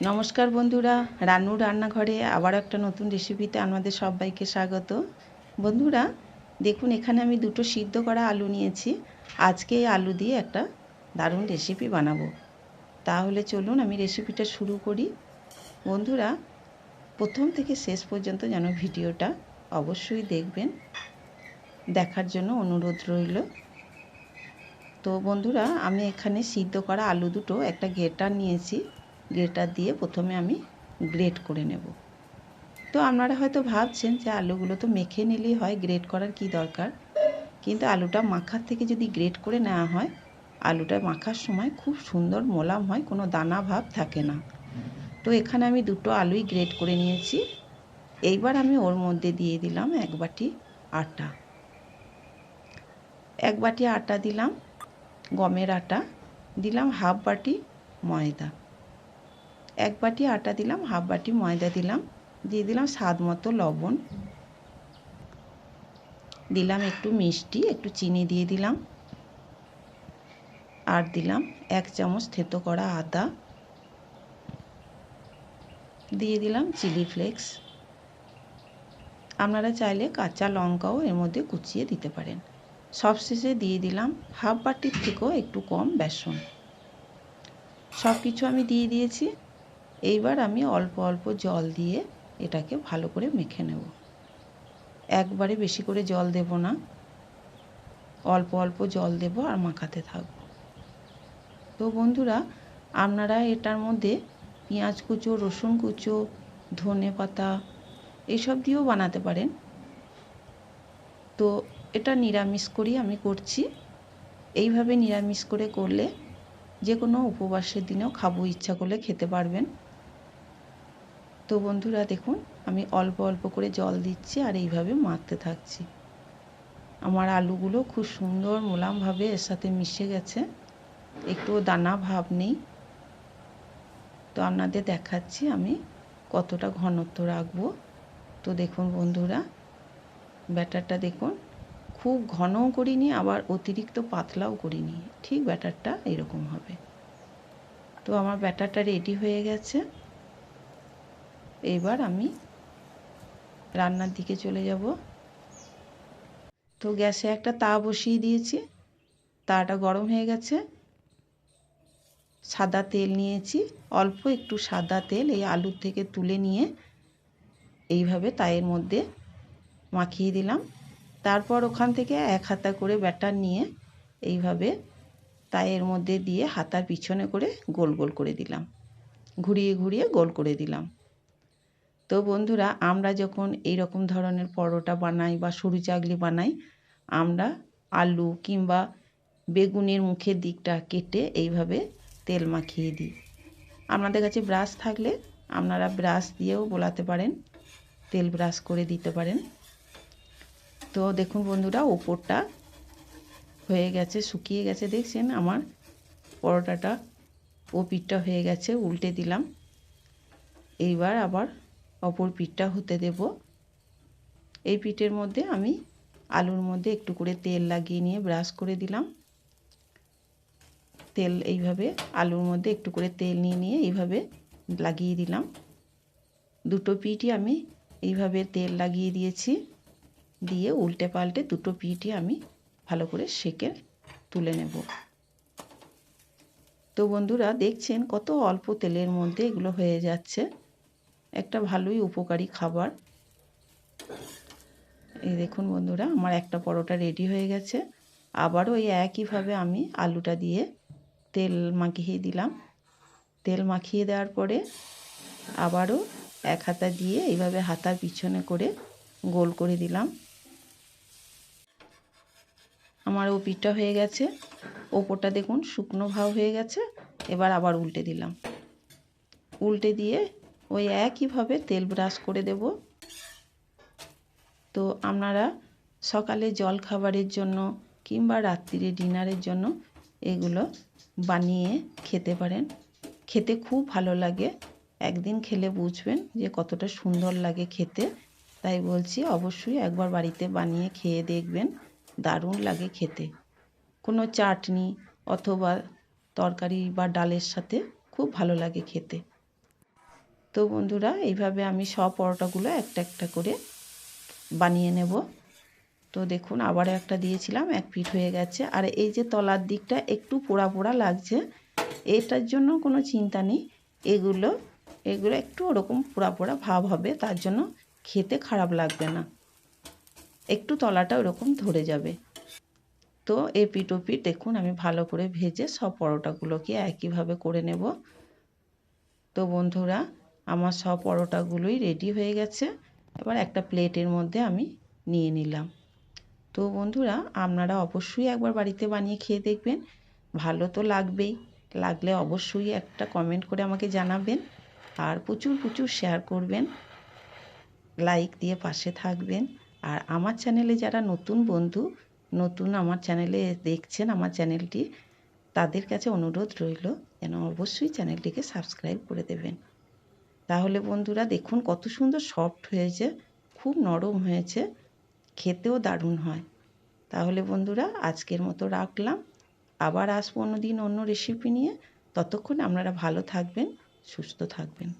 নমস্কার বন্ধুরা, রান্নুর রান্নাঘরে আবার একটা নতুন রেসিপিতে আমাদের সবাইকে স্বাগত। বন্ধুরা, দেখুন, এখানে আমি দুটো সিদ্ধ করা আলু নিয়েছি। আজকে আলু দিয়ে একটা দারুণ রেসিপি বানাবো। তাহলে চলুন, আমি রেসিপিটা শুরু করি। বন্ধুরা, প্রথম থেকে শেষ পর্যন্ত যেন ভিডিওটা অবশ্যই দেখবেন। দেখার জন্য অনুরোধ রইল। তো বন্ধুরা, আমি এখানে সিদ্ধ করা আলু দুটো একটা গেটার নিয়েছি। গ্রেটার দিয়ে প্রথমে আমি গ্রেট করে নেব। তো আপনারা হয়তো ভাবছেন যে আলুগুলো তো মেখে নিলেই হয় গ্রেট করার কি দরকার? কিন্তু আলুটা মাখার থেকে যদি গ্রেট করে নেওয়া হয়, আলুটা মাখার সময় খুব সুন্দর মোলাম হয়, কোনো দানা ভাব থাকে না। তো এখানে আমি দুটো আলুই গ্রেট করে নিয়েছি। এইবার আমি ওর মধ্যে দিয়ে দিলাম এক বাটি আটা। এক বাটি আটা দিলাম, গমের আটা, দিলাম হাফ বাটি ময়দা। এক বাটি আটা দিলাম, হাফ বাটি ময়দা দিলাম, দিয়ে দিলাম স্বাদ মতো লবণ। দিলাম একটু মিষ্টি, একটু চিনি দিয়ে দিলাম। আর দিলাম এক চামচ থেতো করা আদা। দিয়ে দিলাম চিলি ফ্লেক্স। আপনারা চাইলে কাঁচা লঙ্কাও এর মধ্যে কুচিয়ে দিতে পারেন। সবশেষে দিয়ে দিলাম হাফ বাটির থেকেও একটু কম বেসন। সব কিছু আমি দিয়ে দিয়েছি। এইবার আমি অল্প অল্প জল দিয়ে এটাকে ভালো করে মেখে নেব। একবারে বেশি করে জল দেব না। অল্প অল্প জল দেব আর মাখাতে থাকব। তো বন্ধুরা, আপনারা এটার মধ্যে পেঁয়াজ কুচো, রসুন কুচো, ধনে পাতা এইসব দিয়েও বানাতে পারেন। তো এটা নিরামিষ করেই আমি করছি। এইভাবে নিরামিষ করে করলে যে কোনো উপবাসের দিনেও খাব, ইচ্ছা করলে খেতে পারবেন। তো বন্ধুরা দেখুন, আমি অল্প অল্প করে জল দিচ্ছি আর এইভাবে মারতে থাকছি। আমার আলুগুলো খুব সুন্দর মোলামভাবে এর সাথে মিশে গেছে। একটু দানা ভাব নেই। তো আপনাদের দেখাচ্ছি আমি কতটা ঘনত্ব রাখব। তো দেখুন বন্ধুরা, ব্যাটারটা দেখুন, খুব ঘনও করিনি, আবার অতিরিক্ত পাতলাও করিনি। ঠিক ব্যাটারটা এরকম হবে। তো আমার ব্যাটারটা রেডি হয়ে গেছে। এবার আমি রান্নার দিকে চলে যাব। তো গ্যাসে একটা তা বসিয়ে দিয়েছি। তাটা গরম হয়ে গেছে। সাদা তেল নিয়েছি। অল্প একটু সাদা তেল এই আলুর থেকে তুলে নিয়ে এইভাবে তায়ের মধ্যে মাখিয়ে দিলাম। তারপর ওখান থেকে এক হাতা করে ব্যাটার নিয়ে এইভাবে তায়ের মধ্যে দিয়ে হাতার পিছনে করে গোল গোল করে দিলাম। ঘুরিয়ে ঘুরিয়ে গোল করে দিলাম। তো বন্ধুরা, আমরা যখন এই রকম ধরনের পরোটা বানাই বা সরু চাগলি বানাই, আমরা আলু কিংবা বেগুনের মুখের দিকটা কেটে এইভাবে তেল মাখিয়ে দিই। আপনাদের কাছে ব্রাশ থাকলে আপনারা ব্রাশ দিয়েও বোলাতে পারেন, তেল ব্রাশ করে দিতে পারেন। তো দেখুন বন্ধুরা, ওপরটা হয়ে গেছে, শুকিয়ে গেছে। দেখছেন আমার পরোটাটা ও পিঠটা হয়ে গেছে, উল্টে দিলাম। এইবার আবার অপর পিঠটা হতে দেব। এই পিঠের মধ্যে আমি আলুর মধ্যে একটু করে তেল লাগিয়ে নিয়ে ব্রাশ করে দিলাম। তেল এইভাবে আলুর মধ্যে একটু করে তেল নিয়ে নিয়ে এইভাবে লাগিয়ে দিলাম। দুটো পিঠই আমি এইভাবে তেল লাগিয়ে দিয়েছি। দিয়ে উল্টে পাল্টে দুটো পিঠই আমি ভালো করে সেকে তুলে নেব। তো বন্ধুরা, দেখছেন কত অল্প তেলের মধ্যে এগুলো হয়ে যাচ্ছে। একটা ভালোই উপকারী খাবার। এই দেখুন বন্ধুরা, আমার একটা পরোটা রেডি হয়ে গেছে। আবারও এই একইভাবে আমি আলুটা দিয়ে তেল মাখিয়ে দিলাম। তেল মাখিয়ে দেওয়ার পরে আবারও এক হাতা দিয়ে এইভাবে হাতার পিছনে করে গোল করে দিলাম। আমার ও পিঠটা হয়ে গেছে। ওপরটা দেখুন শুকনো ভাব হয়ে গেছে। এবার আবার উল্টে দিলাম। উল্টে দিয়ে ওই একইভাবে তেল ব্রাশ করে দেব। তো আপনারা সকালে জল খাবারের জন্য কিংবা রাত্রিরে ডিনারের জন্য এগুলো বানিয়ে খেতে পারেন। খেতে খুব ভালো লাগে। একদিন খেলে বুঝবেন যে কতটা সুন্দর লাগে খেতে। তাই বলছি অবশ্যই একবার বাড়িতে বানিয়ে খেয়ে দেখবেন, দারুণ লাগে খেতে। কোনো চাটনি অথবা তরকারি বা ডালের সাথে খুব ভালো লাগে খেতে। তো বন্ধুরা, এইভাবে আমি সব পরোটাগুলো একটা একটা করে বানিয়ে নেব। তো দেখুন আবার একটা দিয়েছিলাম, এক পিঠ হয়ে গেছে। আর এই যে তলার দিকটা একটু পোড়া পোড়া লাগছে, এটার জন্য কোনো চিন্তা নেই। এগুলো এগুলো একটু ওরকম পোড়া পোড়া ভাব হবে, তার জন্য খেতে খারাপ লাগবে না। একটু তলাটা ওরকম ধরে যাবে। তো এ পিঠ পিঠ দেখুন, আমি ভালো করে ভেজে সব পরোটাগুলোকে একইভাবে করে নেব। তো বন্ধুরা আমার সব পরোটাগুলোই রেডি হয়ে গেছে। এবার একটা প্লেটের মধ্যে আমি নিয়ে নিলাম। তো বন্ধুরা, আপনারা অবশ্যই একবার বাড়িতে বানিয়ে খেয়ে দেখবেন। ভালো তো লাগবেই। লাগলে অবশ্যই একটা কমেন্ট করে আমাকে জানাবেন আর প্রচুর প্রচুর শেয়ার করবেন। লাইক দিয়ে পাশে থাকবেন। আর আমার চ্যানেলে যারা নতুন বন্ধু, নতুন আমার চ্যানেলে দেখছেন আমার চ্যানেলটি তাদের কাছে অনুরোধ রইল, যেন অবশ্যই চ্যানেলটিকে সাবস্ক্রাইব করে দেবেন। তাহলে বন্ধুরা দেখুন কত সুন্দর সফট হয়েছে, খুব নরম হয়েছে, খেতেও দারুণ হয়। তাহলে বন্ধুরা আজকের মতো রাখলাম। আবার আসব অন্য দিন অন্য রেসিপি নিয়ে। ততক্ষণ আপনারা ভালো থাকবেন, সুস্থ থাকবেন।